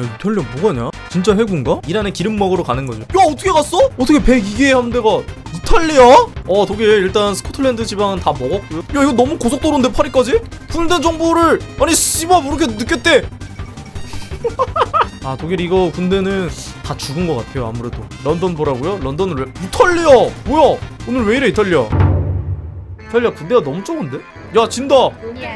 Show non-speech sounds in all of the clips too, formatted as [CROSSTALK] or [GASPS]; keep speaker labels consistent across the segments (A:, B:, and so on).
A: 야 이탈리아 뭐가냐? 진짜 해군가? 이란에 기름 먹으러 가는 거죠 야 어떻게 갔어? 어떻게 102개의 함대가 이탈리아? 어 독일 일단 스코틀랜드 지방은 다 먹었고요 야 이거 너무 고속도로인데 파리까지? 군대 정보를 아니 씨발 늦게 떼 [LAUGHS] 아 독일 이거 군대는 다 죽은 것 같아요 아무래도 런던 보라고요? 런던은 왜 이탈리아 뭐야 오늘 왜 이래 이탈리아 이탈리아 군대가 너무 적은데? 야 진다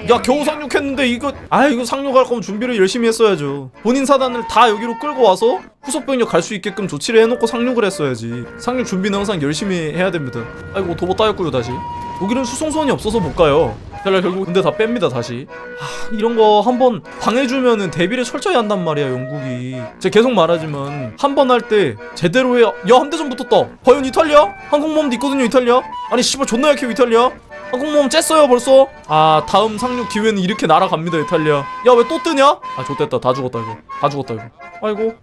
A: 야 겨우 상륙했는데 이거 아 이거 상륙할 거면 준비를 열심히 했어야죠. 본인 사단을 다 여기로 끌고 와서 후속 병력 갈 수 있게끔 조치를 해놓고 상륙을 했어야지. 상륙 준비는 항상 열심히 해야 됩니다. 아이고 도보 따였고요 다시. 독일은 수송선이 없어서 못 가요. 이탈리아 결국 군대 다 뺍니다 다시. 하, 이런 거 한번 당해주면은 대비를 철저히 한단 말이야 영국이. 제가 계속 말하지만 한 번 할 때 제대로 해야 야 함대전 붙었다. 과연 이탈리아? 항공모함도 있거든요 이탈리아? 아니 씨발 존나 약해 이탈리아 항공모함 쬐어요 벌써? 아 다음 상륙 기회는 이렇게 날아갑니다 이탈리아. 야 왜 또 뜨냐? 아 좋됐다. 다 죽었다 이거. 다 죽었다 이거. 아이고.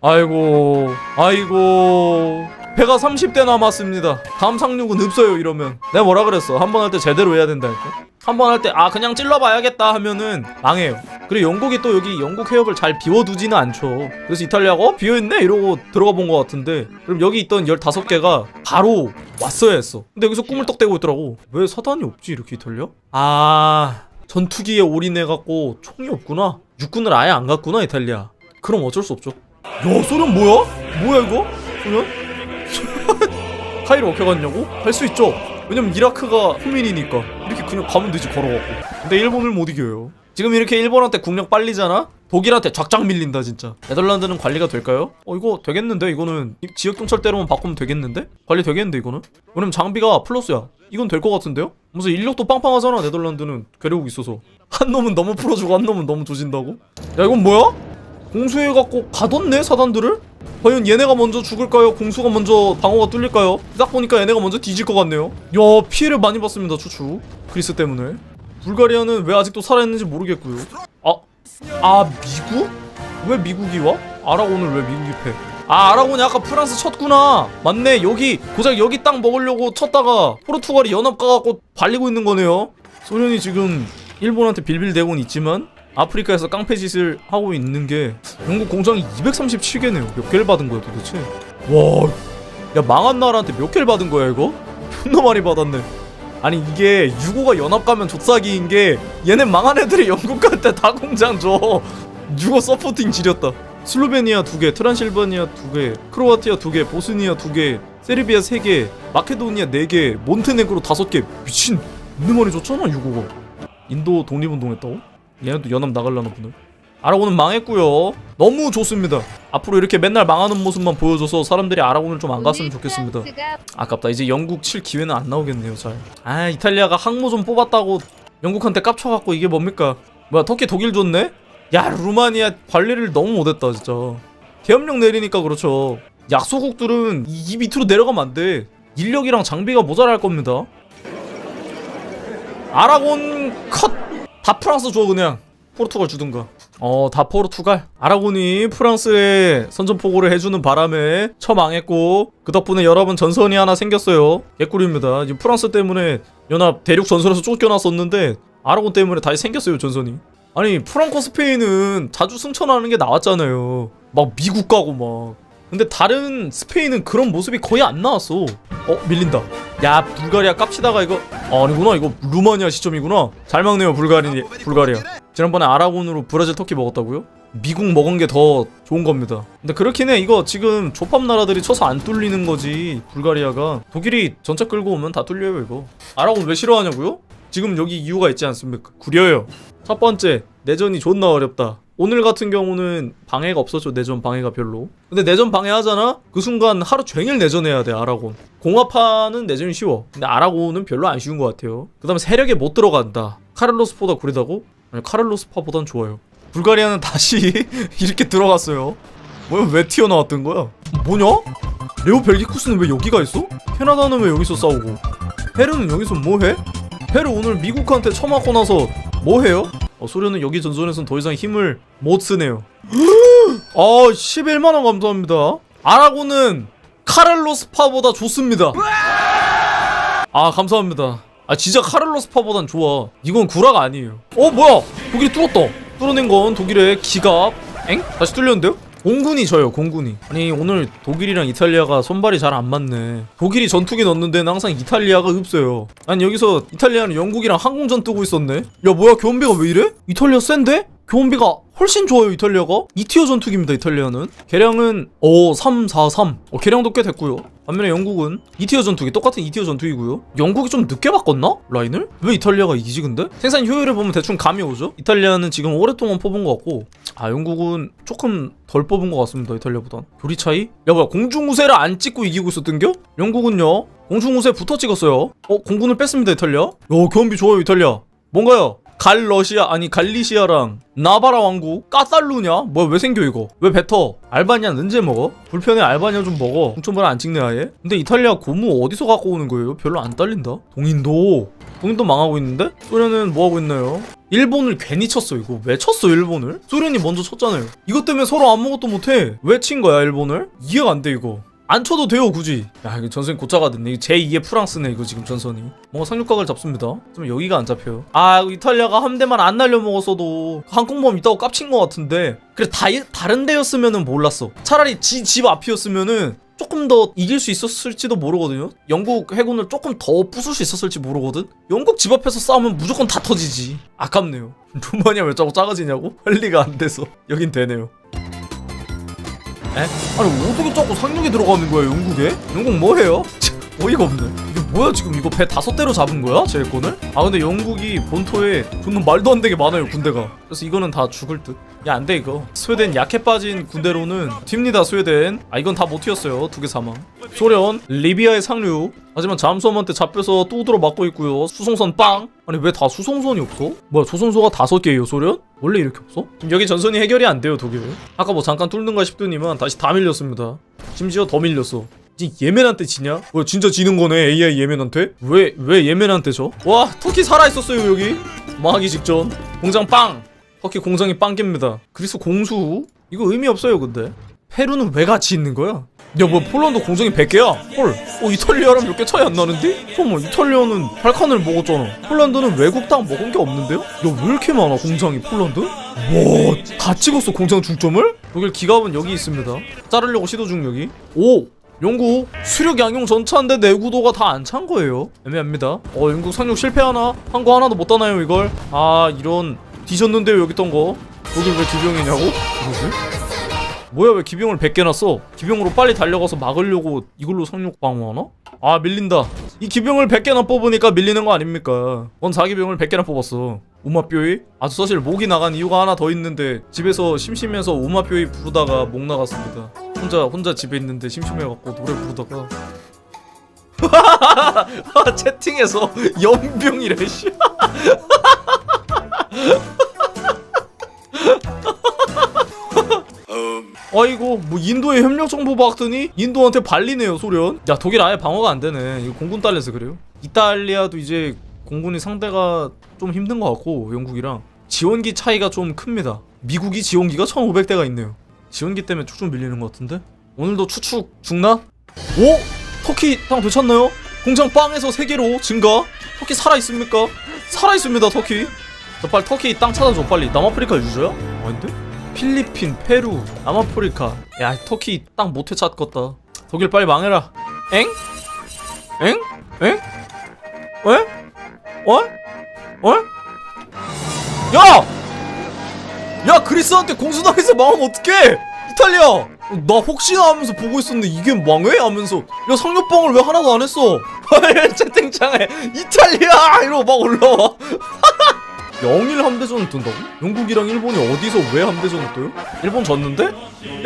A: 아이고. 아이고. 배가 30대 남았습니다. 다음 상륙은 없어요 이러면. 내가 뭐라 그랬어? 한 번 할 때 제대로 해야 된다니까? 한 번 할 때 아 그냥 찔러봐야겠다 하면은 망해요 그리고 영국이 또 여기 영국 해협을 잘 비워두지는 않죠. 그래서 이탈리아가 어 비어있네? 이러고 들어가 본 것 같은데 그럼 여기 있던 15개가 바로 왔어야 했어. 근데 여기서 꿈을 떡대고 있더라고 왜 사단이 없지? 이렇게 이탈리아? 아 전투기에 올인해갖고 총이 없구나. 육군을 아예 안 갔구나 이탈리아. 그럼 어쩔 수 없죠 야 소련 뭐야? 뭐야 이거? 소련? [LAUGHS] 카이로 어떻게 갔냐고? 갈 수 있죠. 왜냐면 이라크가 후민이니까. 이렇게 그냥 가면 되지 걸어갖고. 근데 일본을 못 이겨요 지금 이렇게 일본한테 국력 빨리잖아? 독일한테 쫙쫙 밀린다 진짜 네덜란드는 관리가 될까요? 어 이거 되겠는데 이거는 이- 지역경찰대로만 바꾸면 되겠는데? 관리 되겠는데 이거는? 왜냐면 장비가 플러스야 이건 될 것 같은데요? 무슨 인력도 빵빵하잖아 네덜란드는 괴력이 있어서 한 놈은 너무 풀어주고 한 놈은 너무 조진다고? 야 이건 뭐야? 공수해갖고 가뒀네 사단들을? 과연 얘네가 먼저 죽을까요? 공수가 먼저 방어가 뚫릴까요? 딱 보니까 얘네가 먼저 뒤질 것 같네요 야 피해를 많이 봤습니다 추추 그리스 때문에 불가리아는 왜 아직도 살아있는지 모르겠고요 아, 아 미국? 왜 미국이 와? 아라곤을 왜 미국이 패? 아 아라곤이 아까 프랑스 쳤구나 맞네 여기 고작 여기 땅 먹으려고 쳤다가 포르투갈이 연합 가갖고 발리고 있는 거네요 소련이 지금 일본한테 빌빌대고는 있지만 아프리카에서 깡패 짓을 하고 있는 게 영국 공장이 237개네요. 몇 개를 받은 거야 도대체? 와, 야 망한 나라한테 몇 개를 받은 거야 이거? 존나 많이 받았네. 아니 이게 유고가 연합 가면 족사기인 게 얘네 망한 애들이 영국한테 다 공장 줘. 유고 서포팅 지렸다. 슬로베니아 두 개, 트란실바니아 두 개, 크로아티아 두 개, 보스니아 두 개, 세르비아 세 개, 마케도니아 네 개, 몬테네그로 다섯 개. 미친 너무 많이 줬잖아 유고가. 인도 독립운동했다고? 얘네도 연합 나갈라나 보네. 아라곤은 망했고요. 너무 좋습니다. 앞으로 이렇게 맨날 망하는 모습만 보여줘서 사람들이 아라곤을 좀안 갔으면 좋겠습니다. 아깝다. 이제 영국 칠 기회는 안 나오겠네요. 잘. 아 이탈리아가 항모 좀 뽑았다고 영국한테 깝쳐갖고 이게 뭡니까? 뭐야 터키 독일 줬네? 야 루마니아 관리를 너무 못했다 진짜. 계엄령 내리니까 그렇죠. 약소국들은 이, 이 밑으로 내려가면 안 돼. 인력이랑 장비가 모자랄 겁니다. 아라곤 컷! 다 프랑스 줘 그냥 포르투갈 주든가. 어 다 포르투갈? 아라곤이 프랑스에 선전포고를 해주는 바람에 처망했고 그 덕분에 여러분 전선이 하나 생겼어요. 개꿀입니다. 지금 프랑스 때문에 연합 대륙 전선에서 쫓겨났었는데 아라곤 때문에 다시 생겼어요 전선이. 아니 프랑코 스페인은 자주 승천하는 게 나왔잖아요. 막 미국 가고 막. 근데 다른 스페인은 그런 모습이 거의 안 나왔어. 어 밀린다. 야 불가리아 깝치다가 이거 아, 아니구나. 이거 루마니아 시점이구나. 잘 막네요 불가리 불가리아 지난번에 아라곤으로 브라질 터키 먹었다고요? 미국 먹은 게 더 좋은 겁니다. 근데 그렇긴 해. 이거 지금 조팝 나라들이 쳐서 안 뚫리는 거지 불가리아가. 독일이 전차 끌고 오면 다 뚫려요 이거. 아라곤 왜 싫어하냐고요? 지금 여기 이유가 있지 않습니까? 구려요. 첫 번째 내전이 존나 어렵다. 오늘 같은 경우는 방해가 없었죠 내전 방해가 별로. 근데 내전 방해하잖아? 그 순간 하루 종일 내전해야 돼 아라곤. 공합하는 내전이 쉬워. 근데 아라곤은 별로 안 쉬운 것 같아요. 그 다음에 세력에 못 들어간다. 카를로스보다 구리다고? 카를로스파보단 좋아요 불가리아는 다시 [LAUGHS] 이렇게 들어갔어요 뭐야 왜 튀어나왔던 거야 뭐냐? 레오 벨기쿠스는 왜 여기가 있어? 캐나다는 왜 여기서 싸우고 헤르는 여기서 뭐해? 헤르 오늘 미국한테 처맞고 나서 뭐해요? 어, 소련은 여기 전선에선 더 이상 힘을 못 쓰네요 [GASPS] 아 11만원 감사합니다 아라고는 카를로스파보다 좋습니다 아 감사합니다 아 진짜 카를로스파보단 좋아. 이건 구라가 아니에요. 어 뭐야? 독일이 뚫었다. 뚫어낸 건 독일의 기갑. 엥? 다시 뚫렸는데요? 공군이 져요 공군이. 아니 오늘 독일이랑 이탈리아가 손발이 잘 안 맞네. 독일이 전투기 넣는 데는 항상 이탈리아가 없어요. 아니 여기서 이탈리아는 영국이랑 항공전 뜨고 있었네? 야 뭐야? 교원비가 왜 이래? 이탈리아 센데? 교원비가 훨씬 좋아요 이탈리아가? 2티어 전투기입니다 이탈리아는. 개량은 어 343. 어 개량도 꽤 됐고요 반면에 영국은 2티어 전투기 똑같은 2티어 전투기고요 영국이 좀 늦게 바꿨나? 라인을? 왜 이탈리아가 이기지 근데? 생산 효율을 보면 대충 감이 오죠 이탈리아는 지금 오랫동안 뽑은 것 같고 아 영국은 조금 덜 뽑은 것 같습니다 이탈리아보단 교리 차이? 야 뭐야 공중우세를 안 찍고 이기고 있었던겨? 영국은요 공중우세 붙어 찍었어요 어 공군을 뺐습니다 이탈리아 야 교원비 좋아요 이탈리아 뭔가요? 갈 러시아 아니 갈리시아랑 나바라 왕국 까탈루냐? 뭐야 왜 생겨 이거 왜 뱉어 알바니아는 언제 먹어? 불편해 알바니아 좀 먹어 공천발 안 찍네 아예 근데 이탈리아 고무 어디서 갖고 오는 거예요? 별로 안 딸린다 동인도 동인도 망하고 있는데? 소련은 뭐하고 있나요? 일본을 괜히 쳤어 이거 왜 쳤어 일본을? 소련이 먼저 쳤잖아요 이것 때문에 서로 아무것도 못해 왜 친 거야 일본을? 이해가 안 돼 이거 안 쳐도 돼요 굳이. 야 이거 전선이 고짜가 됐네. 이거 제2의 프랑스네 이거 지금 전선이. 뭔가 상륙각을 잡습니다. 좀 여기가 안 잡혀요. 아 이탈리아가 함대만 안 날려먹었어도 항공모함 있다고 깝친 것 같은데. 그래 다, 다른 데였으면은 몰랐어. 차라리 지 집 앞이었으면은 조금 더 이길 수 있었을지도 모르거든요. 영국 해군을 조금 더 부술 수 있었을지 모르거든. 영국 집 앞에서 싸우면 무조건 다 터지지. 아깝네요. [LAUGHS] 루마니아 왜 자꾸 작아지냐고? [LAUGHS] 할 리가 안 돼서. 여긴 되네요 에? 아니 어떻게 자꾸 상륙이 들어가는 거야 영국에? 영국 뭐해요? 어이가 없네 뭐야 지금 이거 배 다섯 대로 잡은 거야? 제 건을? 아 근데 영국이 본토에 존나 말도 안 되게 많아요 군대가. 그래서 이거는 다 죽을 듯. 야 안 돼 이거. 스웨덴 약해 빠진 군대로는 튑니다 스웨덴. 아 이건 다 못 튀었어요 두 개 사망. 소련 리비아의 상륙 하지만 잠수함한테 잡혀서 뚜드러 맞고 있고요. 수송선 빵. 아니 왜 다 수송선이 없어? 뭐야 조선소가 다섯 개예요 소련? 원래 이렇게 없어? 지금 여기 전선이 해결이 안 돼요 독일 아까 뭐 잠깐 뚫는가 싶더니만 다시 다 밀렸습니다. 심지어 더 밀렸어 이제 예멘한테 지냐? 뭐 진짜 지는 거네 AI 예멘한테? 왜 왜 예멘한테 져? 와 터키 살아 있었어요 여기 망하기 직전 공장 빵 터키 공장이 빵깁니다 그리스 공수 이거 의미 없어요 근데 페루는 왜 같이 있는 거야? 야 뭐 폴란드 공장이 100개야? 헐 어, 이탈리아랑 몇 개 차이 안 나는데? 잠깐만 이탈리아는 8칸을 먹었잖아 폴란드는 외국 땅 먹은 게 없는데요? 야 왜 이렇게 많아 공장이 폴란드? 와 다 찍었어 공장 중점을? 독일 기갑은 여기 있습니다 자르려고 시도 중 여기 오 영국 수륙 양용 전차인데 내구도가 다 안 찬 거예요 애매합니다 어 영국 상륙 실패하나? 한 거 하나도 못 따나요 이걸? 아 이런 뒤졌는데요 여기 있던 거 독일 왜 기병이냐고? 뭐지? 뭐야 왜 기병을 100개 놨어? 기병으로 빨리 달려가서 막으려고 이걸로 상륙 방어하나? 아 밀린다 이 기병을 100개나 뽑으니까 밀리는 거 아닙니까 넌 4기병을 100개나 뽑았어 우마뼈이? 아주 사실 목이 나간 이유가 하나 더 있는데 집에서 심심해서 우마뼈이 부르다가 목 나갔습니다 혼자 혼자 집에 있는데 심심해갖고 노래 부르다가. [LAUGHS] 채팅에서 연병이래 씨. [LAUGHS] 아이고 뭐 인도에 협력 정보 받더니 인도한테 발리네요 소련. 야 독일 아예 방어가 안 되네. 이거 공군 딸려서 그래요? 이탈리아도 이제 공군이 상대가 좀 힘든 것 같고 영국이랑. 지원기 차이가 좀 큽니다. 미국이 지원기가 1500대가 있네요 지원기 때문에 축축 밀리는 것 같은데 오늘도 추축 죽나? 오? 터키 땅 되찾나요? 공장 빵에서 3개로 증가 터키 살아있습니까? 살아있습니다 터키 자 빨리 터키 땅 찾아줘 빨리 남아프리카 유저야? 아닌데? 필리핀, 페루, 남아프리카 야 터키 땅 못해 찾겠다 독일 빨리 망해라 엥? 엥? 엥? 왜? 어? 어? 야! 야 그리스한테 공수당해서 망하면 어떡해 이탈리아 나 혹시나 하면서 보고 있었는데 이게 망해? 하면서 야 상륙방을 왜 하나도 안 했어 [LAUGHS] 채팅창에 이탈리아 이러고 막 올라와 [LAUGHS] 영일 함대전을 뜬다고? 영국이랑 일본이 어디서 왜 함대전을 떠요? 일본 졌는데?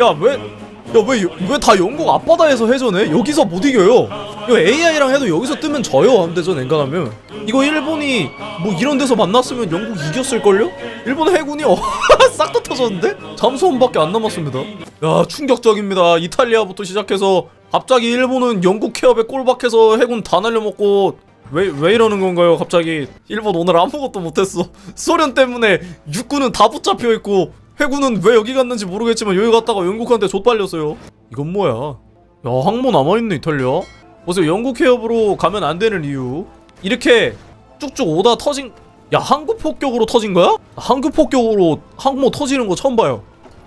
A: 야 왜? 야 왜 왜 다 영국 앞바다에서 해전해? 여기서 못 이겨요. 이거 AI랑 해도 여기서 뜨면 져요 함대전 엔간하면. 이거 일본이 뭐 이런 데서 만났으면 영국 이겼을걸요? 일본 해군이 어, [LAUGHS] 싹 다 터졌는데? 잠수함밖에 안 남았습니다. 야 충격적입니다. 이탈리아부터 시작해서 갑자기 일본은 영국 케업에 꼴박해서 해군 다 날려먹고 왜, 왜 이러는 건가요, 갑자기? 일본 오늘 아무것도 못했어. 소련 때문에 육군은 다 붙잡혀 있고, 해군은 왜 여기 갔는지 모르겠지만 여기 갔다가 영국한테 좆발렸어요. 이건 뭐야? 야, 항모 남아있네, 이탈리아? 보세요, 영국 해협으로 가면 안 되는 이유. 이렇게 쭉쭉 오다 터진, 야, 항구 폭격으로 터진 거야? 항구 폭격으로 항모 터지는 거 처음 봐요.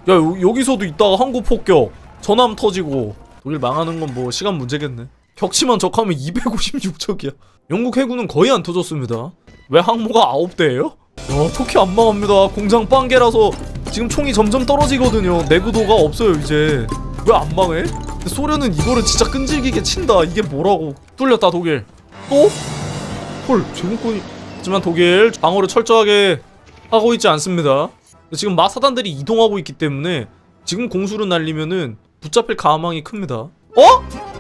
A: 야 여, 여기서도 있다가 항구 폭격 전함 터지고 독일 망하는 건 뭐 시간 문제겠네 격치만 적하면 256척이야 영국 해군은 거의 안 터졌습니다 왜 항모가 9대예요? 야 터키 안 망합니다 공장 빵개라서 지금 총이 점점 떨어지거든요 내구도가 없어요 이제 왜 안 망해? 소련은 이거를 진짜 끈질기게 친다 이게 뭐라고 뚫렸다 독일 또? 헐 제공권이 하지만 독일 방어를 철저하게 하고 있지 않습니다. 지금 마사단들이 이동하고 있기 때문에 지금 공수를 날리면은 붙잡힐 가망이 큽니다. 어?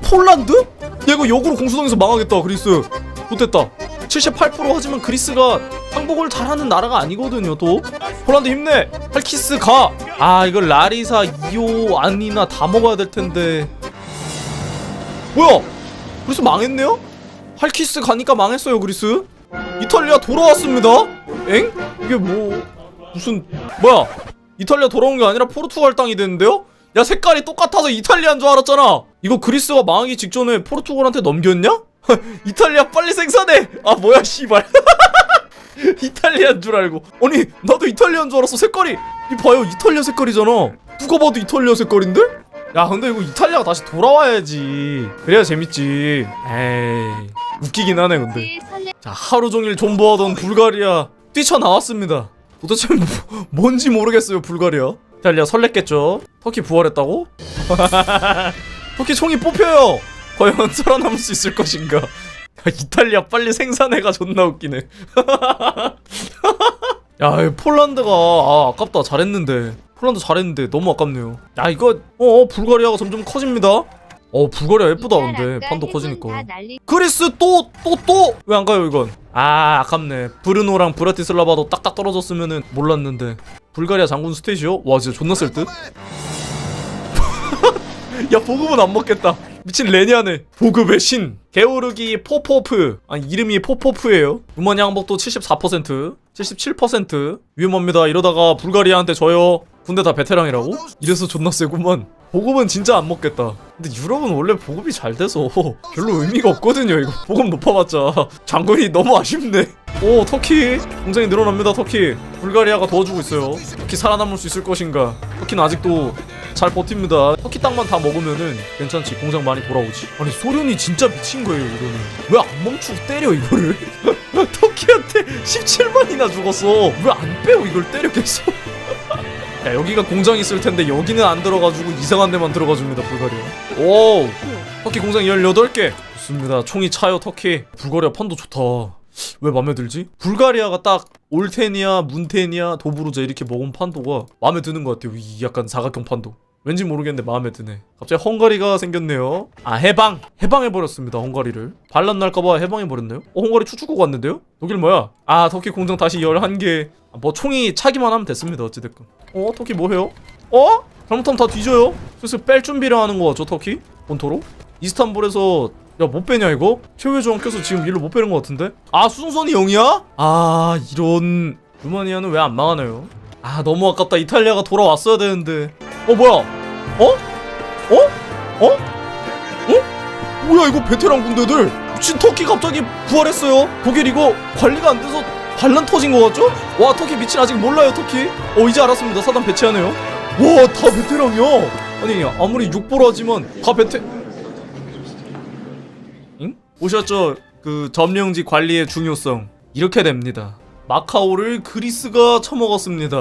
A: 폴란드? 야 이거 역으로 공수당에서 망하겠다 그리스. 못됐다. 78% 하지만 그리스가 항복을 잘하는 나라가 아니거든요 또. 폴란드 힘내! 할키스 가아 이거 라리사 2호 안이나 다 먹어야 될 텐데. 뭐야? 그리스 망했네요? 할키스 가니까 망했어요 그리스 이탈리아 돌아왔습니다 엥? 이게 뭐 무슨 뭐야 이탈리아 돌아온 게 아니라 포르투갈 땅이 됐는데요? 야 색깔이 똑같아서 이탈리아인 줄 알았잖아 이거 그리스가 망하기 직전에 포르투갈한테 넘겼냐? [LAUGHS] 이탈리아 빨리 생산해 아 뭐야 씨발 [LAUGHS] 이탈리아인 줄 알고 아니 나도 이탈리아인 줄 알았어 색깔이 이 봐요 이탈리아 색깔이잖아 누가 봐도 이탈리아 색깔인데? 야 근데 이거 이탈리아가 다시 돌아와야지. 그래야 재밌지. 에이 웃기긴 하네 근데. 자 하루 종일 존버하던 불가리아 뛰쳐나왔습니다. 도대체 뭐, 뭔지 모르겠어요 불가리아. 이탈리아 설렜겠죠? 터키 부활했다고? [LAUGHS] 터키 총이 뽑혀요! 과연 살아남을 수 있을 것인가? 야, 이탈리아 빨리 생산해가 존나 웃기네. [LAUGHS] 야이 폴란드가 아 아깝다. 잘했는데 폴란드 잘했는데 너무 아깝네요. 야 이거 어 불가리아가 점점 커집니다. 어 불가리아 예쁘다 근데. 판도 커지니까. 그리스 또 또 또! 왜 안 가요 이건? 아 아깝네. 브르노랑 브라티슬라바도 딱딱 떨어졌으면은 몰랐는데. 불가리아 장군 스탯이요? 와 진짜 존나 쓸듯? [LAUGHS] 야 보급은 안 먹겠다. 미친 레니아네. 보급의 신. 게오르기 포포프. 아니 이름이 포포프예요? 루마니아 항복도 74% 77% 위험합니다. 이러다가 불가리아한테 져요. 군대 다 베테랑이라고? 이래서 존나 세구만. 보급은 진짜 안 먹겠다. 근데 유럽은 원래 보급이 잘 돼서 [LAUGHS] 별로 의미가 없거든요 이거. 보급 높아봤자. 장군이 너무 아쉽네. 오 터키? 공장이 늘어납니다 터키. 불가리아가 도와주고 있어요. 터키 살아남을 수 있을 것인가? 터키는 아직도 잘 버팁니다. 터키 땅만 다 먹으면은 괜찮지. 공장 많이 돌아오지. 아니 소련이 진짜 미친 거예요 이거는. 왜 안 멈추고 때려 이거를 [LAUGHS] [LAUGHS] 터키한테 17만이나 죽었어. 왜 안 빼요 이걸 때려 계속 [LAUGHS] 야 여기가 공장이 있을 텐데 여기는 안 들어가지고 이상한 데만 들어가줍니다 불가리아 오 터키 공장 18개. 좋습니다. 총이 차요 터키 불가리아 판도 좋다. 왜 맘에 들지? 불가리아가 딱 올테니아, 문테니아, 도브루자 이렇게 먹은 판도가 마음에 드는 것 같아요. 이 약간 사각형 판도 왠지 모르겠는데 마음에 드네 갑자기 헝가리가 생겼네요 아 해방! 해방해버렸습니다 헝가리를 반란 날까봐 해방해버렸네요 어 헝가리 추축국 왔는데요? 독일 뭐야? 아 터키 공장 다시 11개 아, 뭐 총이 차기만 하면 됐습니다 어찌됐건 어 터키 뭐해요? 어? 잘못하면 다 뒤져요 슬슬 뺄 준비를 하는 거 같죠 터키? 본토로? 이스탄불에서 야 못 빼냐 이거? 최후의 조항 껴서 지금 일로 못 빼는 것 같은데? 아 수송선이 0이야? 아 이런 루마니아는 왜 안 망하나요? 아 너무 아깝다 이탈리아가 돌아왔어야 되는데 어 뭐야? 어? 어? 어? 어? 뭐야 이거 베테랑 군대들 미친 터키 갑자기 부활했어요 독일 이거 관리가 안 돼서 반란 터진 거 같죠? 와 터키 미친 아직 몰라요 터키 어 이제 알았습니다 사단 배치하네요 와 다 베테랑이야 아니 아무리 육보로 하지만 다 베테 응? 보셨죠? 그 점령지 관리의 중요성 이렇게 됩니다 마카오를 그리스가 처먹었습니다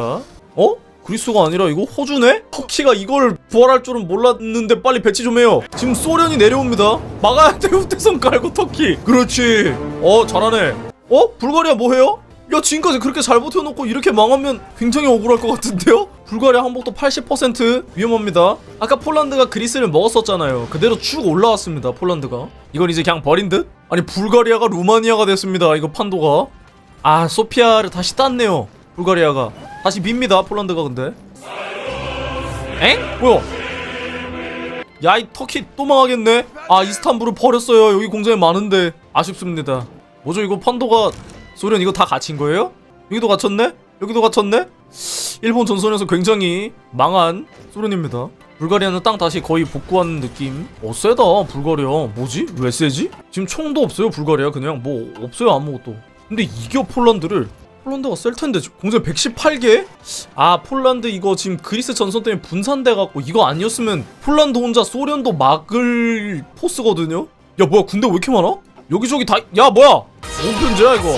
A: 어? 그리스가 아니라 이거 호주네? 터키가 이걸 부활할 줄은 몰랐는데 빨리 배치 좀 해요. 지금 소련이 내려옵니다. 막아야 돼 우태선 깔고 터키. 그렇지. 어 잘하네. 어? 불가리아 뭐해요? 야 지금까지 그렇게 잘 버텨놓고 이렇게 망하면 굉장히 억울할 것 같은데요? 불가리아 항복도 80% 위험합니다. 아까 폴란드가 그리스를 먹었었잖아요. 그대로 쭉 올라왔습니다 폴란드가. 이건 이제 그냥 버린 듯? 아니 불가리아가 루마니아가 됐습니다 이거 판도가. 아 소피아를 다시 땄네요 불가리아가. 다시 밉니다 폴란드가 근데. 엥? 뭐야? 야 이 터키 또 망하겠네. 아 이스탄불을 버렸어요. 여기 공장이 많은데. 아쉽습니다. 뭐죠 이거 판도가 소련 이거 다 갇힌 거예요? 여기도 갇혔네? 여기도 갇혔네? 일본 전선에서 굉장히 망한 소련입니다. 불가리아는 땅 다시 거의 복구하는 느낌. 어 세다 불가리아. 뭐지? 왜 세지? 지금 총도 없어요 불가리아. 그냥 뭐 없어요 아무것도. 근데 이겨 폴란드를 폴란드가 셀 텐데 공장 118개? 아 폴란드 이거 지금 그리스 전선 때문에 분산돼 갖고 이거 아니었으면 폴란드 혼자 소련도 막을 포스거든요. 야 뭐야 군대 왜 이렇게 많아? 여기저기 다 야 뭐야? 뭔 편지야 이거?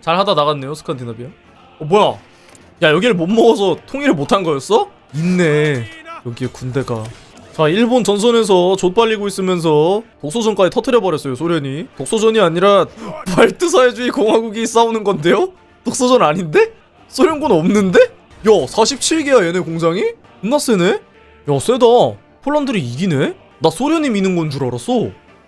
A: 잘 하다 나갔네요 스칸디나비아. 어 뭐야? 야 여기를 못 먹어서 통일을 못한 거였어? 있네 여기에 군대가. 자 일본 전선에서 좆발리고 있으면서 독소전까지 터트려 버렸어요 소련이. 독소전이 아니라 발트 사회주의 공화국이 싸우는 건데요? 독소전 아닌데? 소련군 없는데? 야 47개야 얘네 공장이? 겁나 세네? 야 세다 폴란드를 이기네? 나 소련이 미는 건 줄 알았어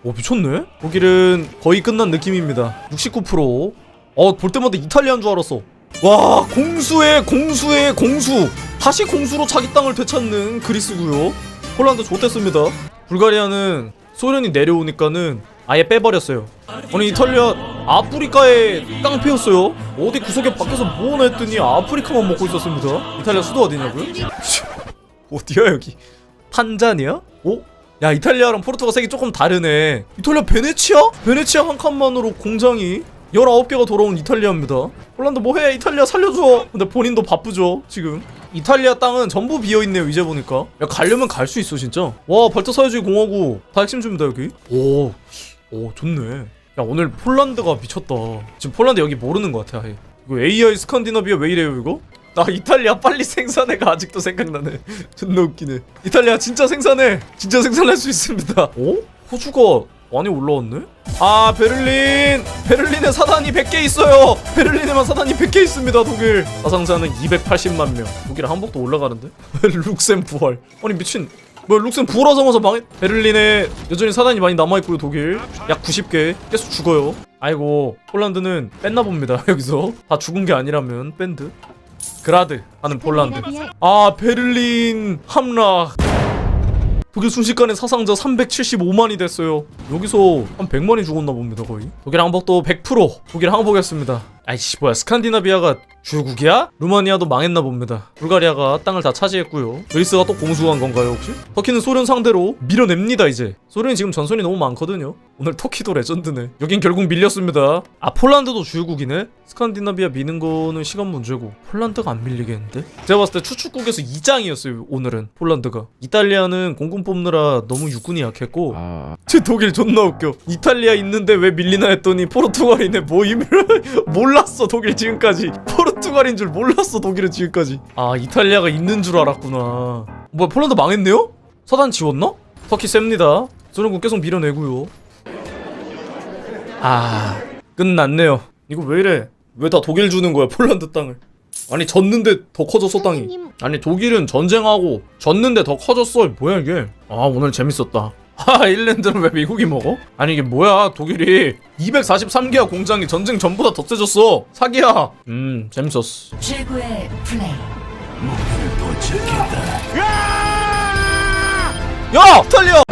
A: 어 미쳤네 독일은 거의 끝난 느낌입니다 69% 어, 볼 때마다 이탈리아인 줄 알았어. 와, 공수에 공수에 공수. 다시 공수로 자기 땅을 되찾는 그리스고요. 폴란드 좋댔습니다. 불가리아는 소련이 내려오니까는 아예 빼버렸어요. 아니 이탈리아 아프리카에 땅 패였어요. 어디 구석에 밖에서 뭐하나 했더니 아프리카만 먹고 있었습니다. 이탈리아 수도 어디냐고요? [LAUGHS] 어디야 여기? 탄자니아? 어? 야 이탈리아랑 포르투갈 색이 조금 다르네. 이탈리아 베네치아? 베네치아 한 칸만으로 공장이 19개가 돌아온 이탈리아입니다. 폴란드 뭐해? 이탈리아 살려줘. 근데 본인도 바쁘죠, 지금. 이탈리아 땅은 전부 비어있네요, 이제 보니까. 야, 가려면 갈 수 있어, 진짜. 와, 발트 사회주의 공화국. 다 핵심 줍니다, 여기. 오, 오, 좋네. 야, 오늘 폴란드가 미쳤다. 지금 폴란드 여기 모르는 것 같아, 아예. 이거 AI 스칸디나비아 왜 이래요, 이거? 나 이탈리아 빨리 생산해가 아직도 생각나네. [LAUGHS] 존나 웃기네. 이탈리아 진짜 생산해. 진짜 생산할 수 있습니다. 어? 호주가 많이 올라왔네? 아 베를린! 베를린에 사단이 100개 있어요! 베를린에만 사단이 100개 있습니다 독일! 사상자는 280만 명. 독일 한복도 올라가는데? [LAUGHS] 룩셈 부활. 아니 미친. 뭐 룩셈 부활하자마자 망해 베를린에 여전히 사단이 많이 남아있고요 독일. 약 90개. 계속 죽어요. 아이고 폴란드는 뺐나 봅니다 [LAUGHS] 여기서. 다 죽은 게 아니라면 밴드. 그라드. 하는 폴란드. 아 베를린 함락 독일 순식간에 사상자 375만이 됐어요. 여기서 한 100만이 죽었나 봅니다, 거의. 독일 항복도 100% 독일 항복했습니다. 아이씨, 뭐야, 스칸디나비아가 주국이야? 루마니아도 망했나 봅니다. 불가리아가 땅을 다 차지했고요. 그리스가 또 공수한 건가요, 혹시? 터키는 소련 상대로 밀어냅니다, 이제. 소련이 지금 전선이 너무 많거든요. 오늘 터키도 레전드네. 여긴 결국 밀렸습니다. 아, 폴란드도 주국이네? 스칸디나비아 미는 거는 시간 문제고 폴란드가 안 밀리겠는데? 제가 봤을 때 추축국에서 2장이었어요, 오늘은. 폴란드가. 이탈리아는 공군 뽑느라 너무 육군이 약했고 제 독일 존나 웃겨. 이탈리아 있는데 왜 밀리나 했더니 포르투갈이네 모임을 [LAUGHS] 몰 랐어 독일 지금까지. 포르투갈인 줄 몰랐어 독일은 지금까지. 아 이탈리아가 있는 줄 알았구나. 뭐야 폴란드 망했네요? 사단 지웠나? 터키 셉니다. 소련군 계속 밀어내고요. 아 끝났네요. 이거 왜 이래? 왜 다 독일 주는 거야 폴란드 땅을? 아니 졌는데 더 커졌어 땅이. 아니 독일은 전쟁하고 졌는데 더 커졌어. 뭐야 이게? 아 오늘 재밌었다. 하 일랜드는 왜 미국이 먹어? 아니 이게 뭐야 독일이 243개야 공장이 전쟁 전보다 더 세졌어 사기야 음 재밌었어
B: 최고의 플레이.
A: 야 이탈리아